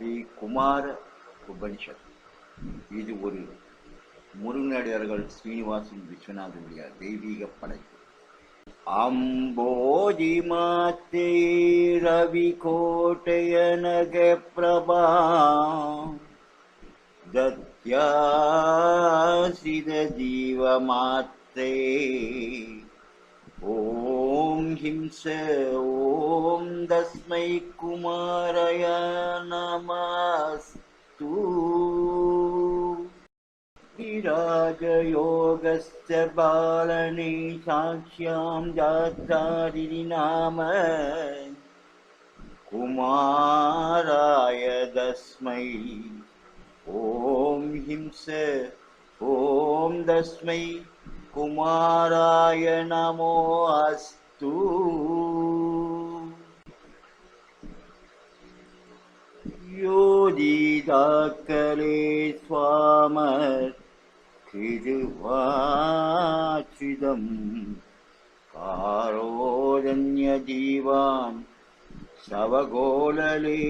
ஸ்ரீ குமார உபனிஷத். இது ஒரு முருகனடியார்கள் ஸ்ரீனிவாசன் விஸ்வநாதனுடைய தெய்வீக படைப்பு. அம்போஜி மாத்தே ரவி கோட்டைய நக பிரபா. தத்யாசித ஜீவமாத்தே ॐ हिंस ॐ तस्मै कुमारय नमस्तु विराजयोगस्य बालने साक्ष्यां जातारिणि नाम कुमाराय तस्मै ॐ हिंस ॐ तस्मै कुमाराय नमो अस्तु योजिदाकले स्वामकृजुवाचिदम् कारोजन्यजीवान् शवगोलले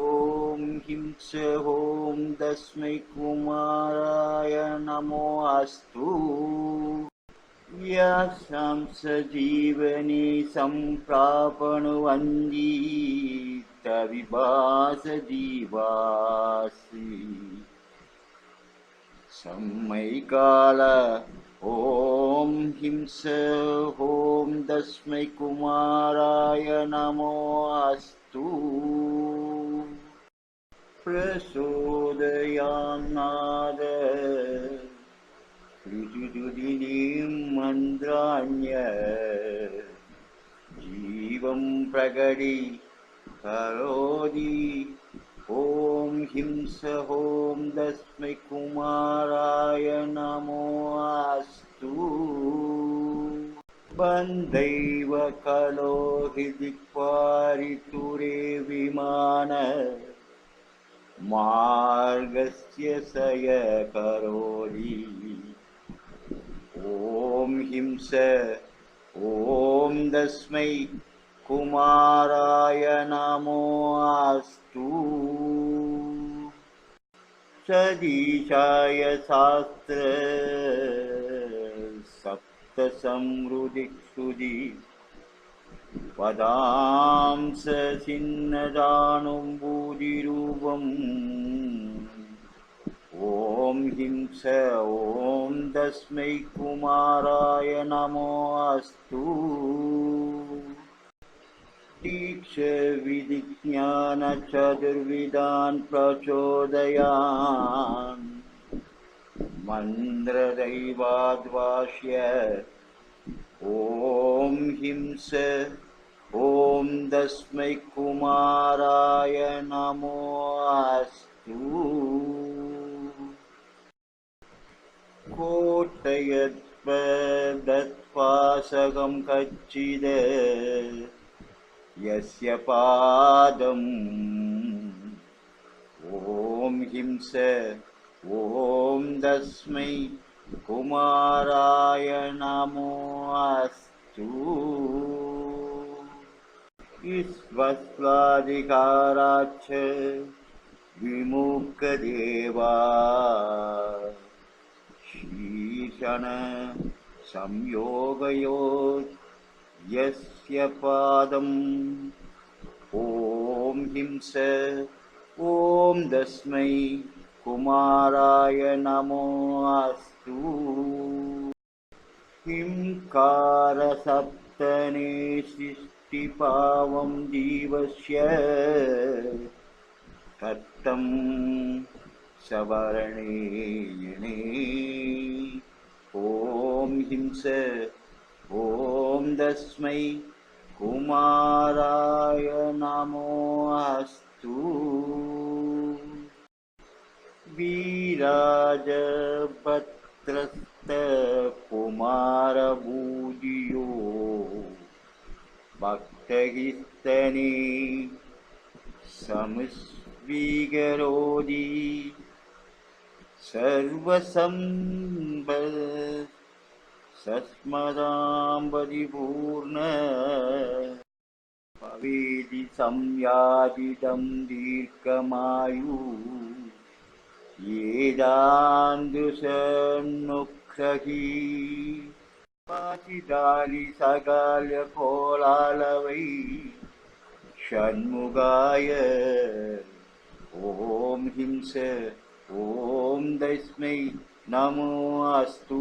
ॐ हिंस ॐ तस्मै कुमाराय नमो अस्तु। यासां सजीवने सम्प्रापणवन्दीतविभासजीवासि सम्मैकाल Om Himsa Om Dasmai Kumaraya Namo Astu. Prasodayamnada Prititudinim Mandranya Jivam Pragadi Karodi Om हिंस ॐ तस्मै कुमाराय नमो अस्तु। बन्दैव कलो हि दिक्पारितुरे विमान। मार्गस्य सय करोति। ॐ हिंस ॐ तस्मै कुमाराय नमो अस्तु सदीशाय शास्त्र। सप्तसमृदिक्षुदि पदांस छिन्नदानुम्बूदिरूपम् ॐ हिंस ॐ तस्मै कुमाराय नमो अस्तु दीक्षविधिज्ञानचतुर्विधान् प्रचोदयान्। मन्द्रदैवाद्वास्य ॐ हिंस ॐ तस्मै कुमाराय नमो अस्तु। कोटयत्वदत्पासकं कच्चिद यस्य पादम्। ॐ हिंस ॐ तस्मै कुमाराय नमो अस्तु। ईश्वस्वाधिकाराच्च विमुक्तदेवा। शीर्षण संयोगयो यस्य पादम् ॐ हिंस ॐ तस्मै कुमाराय नमो अस्तु। किङ्कारसप्तने सृष्टिपावं जीवस्य तत्तं सवर्णेयणे ॐ हिंस ॐ तस्मै कुमाराय अस्तु। वीराजपत्रस्तकुमारभूजियो भक्तहिस्तने संस्वीकरोति सर्वसम्ब सस्मदां परिपूर्ण वेदि संयादिदं दीर्घमायु। येदान्दुसन्मुखही पाचिदालि सगाल्यकोलालवै षण्मुगाय। ॐ हिंस ॐ तस्मै नमो अस्तु